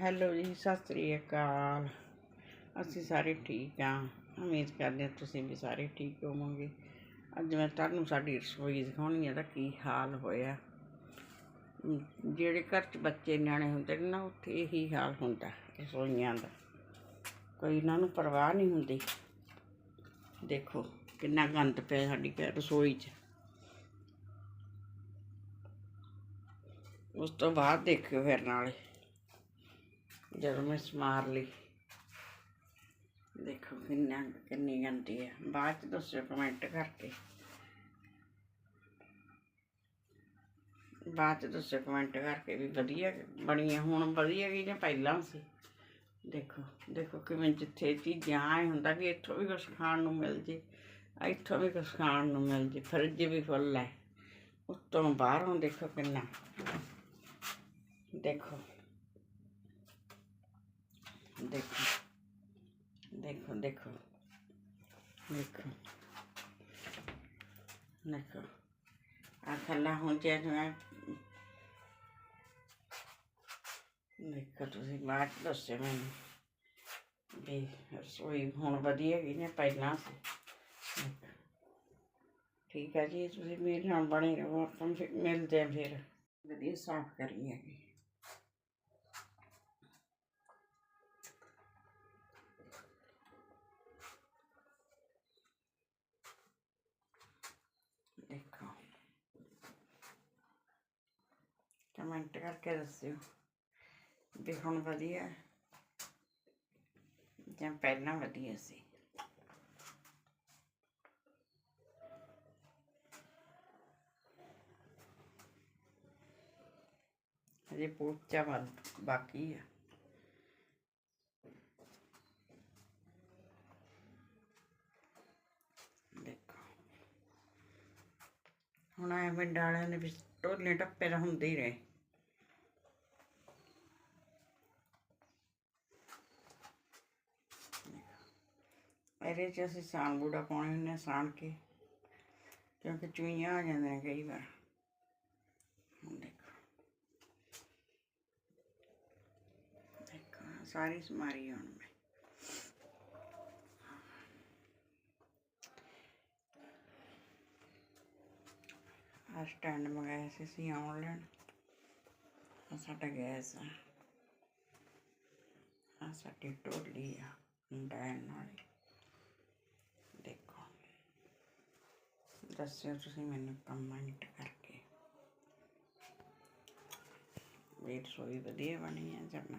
Hello ਜੀ, ਸਤਿ ਸ੍ਰੀ ਅਕਾਲ। ਅਸੀਂ ਸਾਰੇ ਠੀਕ ਹਾਂ ਉਮੀਦ ਕਰਦੇ ਹਾਂ ਤੁਸੀਂ ਵੀ ਸਾਰੇ ਠੀਕ ਹੋਵੋਗੇ। ਅੱਜ ਮੈਂ ਤੁਹਾਨੂੰ ਸਾਡੀ ਰਸੋਈ ਦਿਖਾਉਣੀ ਹੈ ਤਾਂ ਕੀ ਹਾਲ ਹੋਇਆ। ਜਿਹੜੇ ਘਰ 'ਚ ਬੱਚੇ ਨਿਆਣੇ ਹੁੰਦੇ ਨੇ ਨਾ, ਉੱਥੇ ਇਹੀ ਹਾਲ ਹੁੰਦਾ ਰਸੋਈਆਂ ਦਾ। ਕੋਈ ਇਹਨਾਂ ਨੂੰ ਪਰਵਾਹ ਨਹੀਂ ਹੁੰਦੀ। ਦੇਖੋ ਕਿੰਨਾ ਗੰਦ ਪਿਆ ਸਾਡੀ ਘਰ ਰਸੋਈ 'ਚ। ਉਸ ਤੋਂ ਬਾਅਦ ਦੇਖਿਓ ਫਿਰ ਨਾਲੇ। ਜਦੋਂ ਮੈਂ ਸਮਾਰ ਲਈ। ਦੇਖੋ ਕਿੰਨਾ ਕਿੰਨੀ ਗੰਦੀ ਹੈ ਬਾਅਦ ਚ ਦੱਸਿਓ ਕਮੈਂਟ ਕਰਕੇ। ਬਾਅਦ ਚ ਦੱਸਿਓ ਕਮੈਂਟ ਕਰਕੇ ਵੀ ਵਧੀਆ ਬਣੀ ਹੈ ਹੁਣ ਵਧੀਆ ਗਈ ਜਾਂ ਪਹਿਲਾਂ ਸੀ। ਦੇਖੋ ਦੇਖੋ ਕਿਵੇਂ ਜਿੱਥੇ ਚੀਜ਼ਾਂ ਆਏ ਹੁੰਦਾ ਕਿ ਇੱਥੋਂ ਵੀ ਕੁਛ ਖਾਣ ਨੂੰ ਮਿਲ ਜੇ, ਇੱਥੋਂ ਵੀ ਕੁਛ ਖਾਣ ਨੂੰ ਮਿਲ ਜੇ। ਫਰਿੱਜ ਵੀ ਫੁੱਲ ਹੈ। ਉੱਤੋਂ ਬਾਹਰੋਂ ਦੇਖੋ ਕਿੰਨਾ। ਦੇਖੋ। ਦੇਖੋ ਦੇਖੋ ਦੇਖੋ ਦੇਖੋ ਦੇਖੋ ਆ ਥੱਲਾ ਹੁਣ ਜੇ ਮੈਂ ਦੇਖੋ ਤੁਸੀਂ ਬਾਅਦ 'ਚ ਦੱਸਿਓ ਮੈਨੂੰ ਵੀ ਰਸੋਈ ਹੁਣ ਵਧੀਆ ਹੈਗੀ ਨੇ ਪਹਿਲਾਂ ਸੀ ਦੇਖੋ। ਠੀਕ ਹੈ ਜੀ ਤੁਸੀਂ ਮੇਰੇ ਨਾਲ ਬਣੇ ਰਹੋ ਆਪਾਂ ਫਿਰ ਮਿਲਦੇ ਹਾਂ ਫਿਰ ਵਧੀਆ ਸਾਫ਼ ਕਰੀ ਹੈਗੀ ਦੇਖੋ ਕਮੈਂਟ ਕਰਕੇ ਦੱਸਿਓ ਵੀ ਹੁਣ ਵਧੀਆ ਜਾਂ ਪਹਿਲਾਂ ਵਧੀਆ ਸੀ। ਹਜੇ ਪੋਚਾ ਬਾਕੀ ਹੈ। ਹੁਣ ਐ ਪਿੰਡ ਵਾਲਿਆਂ ਦੇ ਵਿੱਚ ਢੋਲੇ ਟੱਪੇ ਤਾਂ ਹੁੰਦੇ ਹੀ ਰਹੇ। ਇਹਦੇ ਚ ਅਸੀਂ ਸਾਣ ਬੂੜਾ ਪਾਉਣੇ ਹੁੰਦੇ ਹਾਂ ਸਾਣ ਕੇ, ਕਿਉਂਕਿ ਚੂਈਆਂ ਆ ਜਾਂਦੀਆਂ ਨੇ ਕਈ ਵਾਰ। ਹੁਣ ਦੇਖੋ। ਦੇਖੋ ਆਹ ਸਾਰੀ ਸਮਾਰੀ ਹੁਣ ਮੈਂ। ਆ ਸਟੈਂਡ ਮੰਗਾਇਆ ਸੀ, ਅਸੀਂ ਆਨਲਾਈਨ ਆ ਸਾਡਾ ਗੈਸ ਆ। ਆ ਸਾਡੀ ਟੋਲੀ ਆ ਬੈਨ ਵਾਲੀ ਦੇਖੋ ਦੱਸਿਓ ਤੁਸੀਂ ਮੈਨੂੰ ਕਮੈਂਟ ਕਰਕੇ। ਵੀ ਰਸੋਈ ਵਧੀਆ ਬਣੀ ਹੈ ਜਾਂ ਨਾ?